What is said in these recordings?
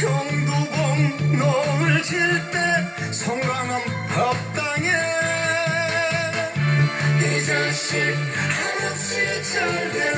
경두봉 노을 질 때 송강암 법당에 이 자식 한없이 잘되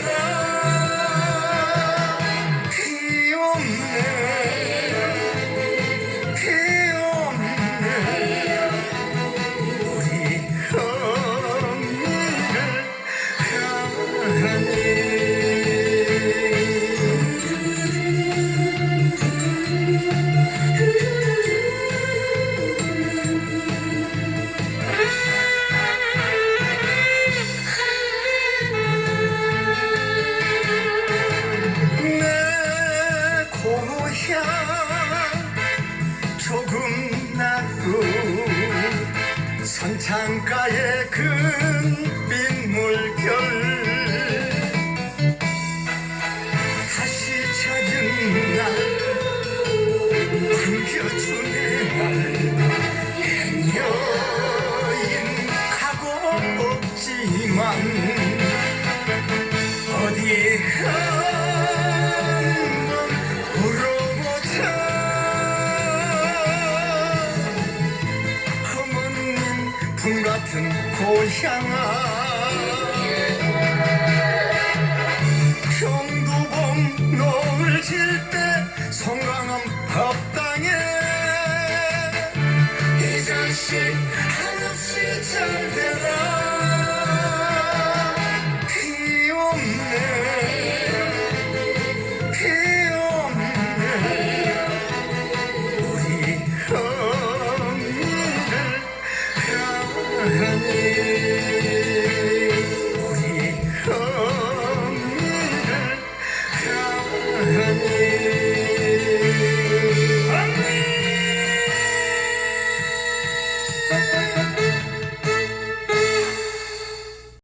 조금 나고 산창가의 큰빛 물결 다시 찾은 날 반겨주네 같은 고향아. 경두봉 노을 질때 송강암 법당에 이 자식 한없이 잘 되라